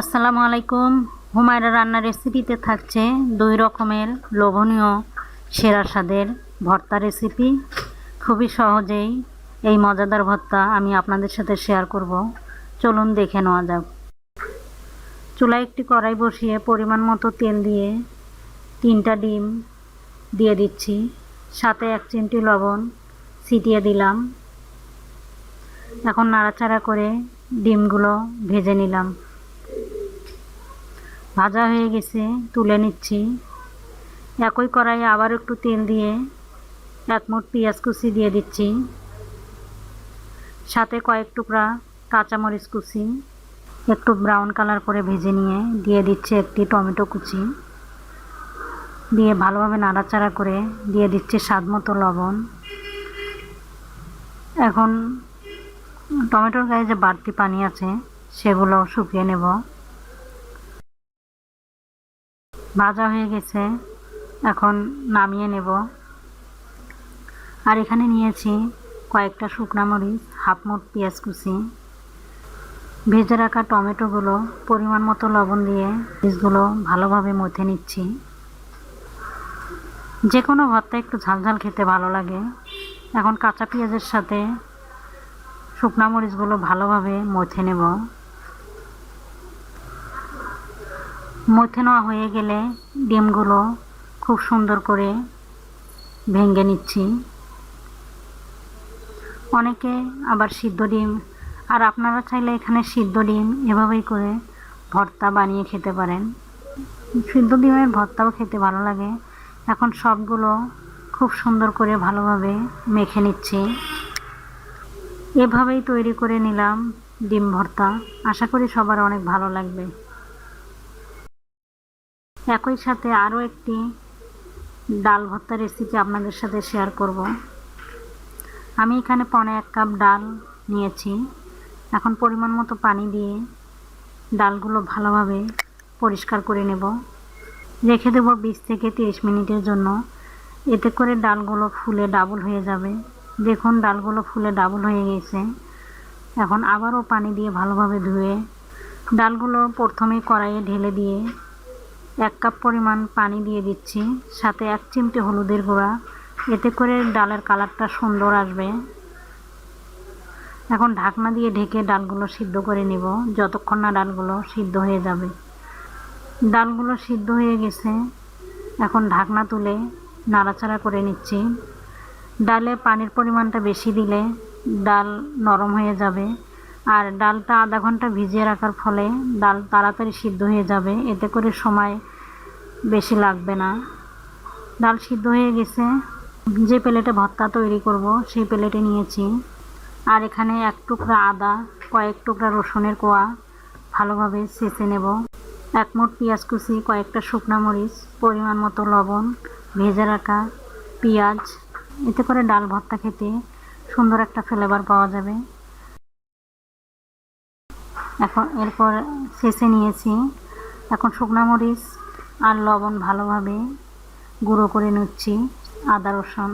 আসসালামু আলাইকুম। হুমায়রা রান্নার রেসিপিতে থাকছে দুই রকমের লোভনীয় সেরা স্বাদের ভর্তা রেসিপি খুবই সহজেই এই মজাদার ভর্তা আমি আপনাদের সাথে শেয়ার করব। চলুন দেখে নেওয়া যাক। চুলায় একটি কড়াই বসিয়ে পরিমাণ মতো তেল দিয়ে তিনটা ডিম দিয়ে দিচ্ছি। সাথে এক চিমটি লবণ ছিটিয়ে দিলাম। এখন নাড়াচাড়া করে ডিমগুলো ভেজে নিলাম। ভাজা হয়ে গেছে, তুলে নিচ্ছি। একই কড়াইয়ে আবার একটু তেল দিয়ে এক মুঠ পেঁয়াজ কুচি দিয়ে দিচ্ছি। সাথে কয়েক টুকরা কাঁচামরিচ কুচি, একটু ব্রাউন কালার করে ভেজে নিয়ে দিয়ে দিচ্ছি একটি টমেটো কুচি। দিয়ে ভালোভাবে নাড়াচাড়া করে দিয়ে দিচ্ছি স্বাদ মতো লবণ। এখন টমেটোর গায়ে যে বাড়তি পানি আছে, সেগুলো শুকিয়ে নেব। ভাজা হয়ে গেছে। এখন নামিয়ে নেব। আর এখানে নিয়েছি কয়েকটা শুকনা মরিচ, হাফ মুঠ পেঁয়াজ কুচি। ভেজে রাখা টমেটোগুলো, পরিমাণ মতো লবণ দিয়ে বীজগুলো ভালোভাবে মথে নিচ্ছি। যে কোনো ভর্তা একটু ঝালঝাল খেতে ভালো লাগে। এখন কাঁচা পেঁয়াজের সাথে শুকনা মরিচগুলো ভালোভাবে মথে নেব। মথে নেওয়া হয়ে গেলে ডিমগুলো খুব সুন্দর করে ভেঙে নিচ্ছি। অনেকে আবার সিদ্ধ ডিম, আর আপনারা চাইলে এখানে সিদ্ধ ডিম এভাবেই করে ভর্তা বানিয়ে খেতে পারেন। সিদ্ধ ডিমের ভর্তাও খেতে ভালো লাগে। এখন সবগুলো খুব সুন্দর করে ভালোভাবে মেখে নিচ্ছি। এভাবেই তৈরি করে নিলাম ডিম ভর্তা। আশা করি সবার অনেক ভালো লাগবে। একই সাথে আরও একটি ডাল ভর্তা রেসিপি আপনাদের সাথে শেয়ার করব। আমি এখানে পনে এক কাপ ডাল নিয়েছি। এখন পরিমাণ মতো পানি দিয়ে ডালগুলো ভালোভাবে পরিষ্কার করে নেব। রেখে দেব বিশ থেকে তিরিশ মিনিটের জন্য। এতে করে ডালগুলো ফুলে ডাবল হয়ে যাবে। দেখুন, ডালগুলো ফুলে ডাবল হয়ে গেছে। এখন আবারও পানি দিয়ে ভালোভাবে ধুয়ে ডালগুলো প্রথমে কড়াইয়ে ঢেলে দিয়ে এক কাপ পরিমাণ পানি দিয়ে দিচ্ছি, সাথে এক চিমটে হলুদের গুঁড়া। এতে করে ডালের কালারটা সুন্দর আসবে। এখন ঢাকনা দিয়ে ঢেকে ডালগুলো সিদ্ধ করে নেব, যতক্ষণ না ডালগুলো সিদ্ধ হয়ে যাবে। ডালগুলো সিদ্ধ হয়ে গেছে। এখন ঢাকনা তুলে নাড়াচাড়া করে নিচ্ছি। ডালে পানির পরিমাণটা বেশি দিলে ডাল নরম হয়ে যাবে। আর ডালটা আধা ঘণ্টা ভিজিয়ে রাখার ফলে ডাল তাড়াতাড়ি সিদ্ধ হয়ে যাবে। এতে করে সময় বেশি লাগবে না। ডাল সিদ্ধ হয়ে গেছে। যে প্লেটে ভর্তা তৈরি করব, সেই প্লেটে নিয়েছি। আর এখানে এক টুকরা আদা, কয়েক টুকরা রসুনের কোয়া ভালোভাবে চেঁচে নেব। এক মুঠ পেঁয়াজ কুচি, কয়েকটা শুকনো মরিচ, পরিমাণ মতো লবণ, ভেজে রাখা পেঁয়াজ। এতে করে ডাল ভর্তা খেতে সুন্দর একটা ফ্লেভার পাওয়া যাবে। এখন এরপর শেষে নিয়েছি। এখন শুকনা মরিচ আর লবণ ভালোভাবে গুঁড়ো করে নিচ্ছি, আদা, রসুন।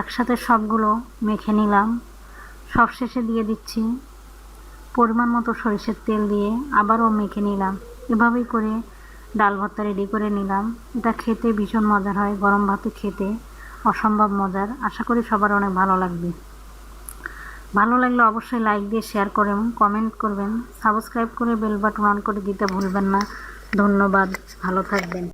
একসাথে সবগুলো মেখে নিলাম। সব শেষে দিয়ে দিচ্ছি পরিমাণ মতো সরিষের তেল দিয়ে আবারও মেখে নিলাম। এভাবেই করে ডাল ভর্তা রেডি করে নিলাম। এটা খেতে ভীষণ মজার হয়, গরম ভাতে খেতে অসম্ভব মজার। আশা করি সবার অনেক ভালো লাগবে। ভালো লাগলে অবশ্যই লাইক দিয়ে শেয়ার করেন কমেন্ট করবেন। সাবস্ক্রাইব করে বেল বাটন অন করে দিতে ভুলবেন না। ধন্যবাদ। ভালো থাকবেন।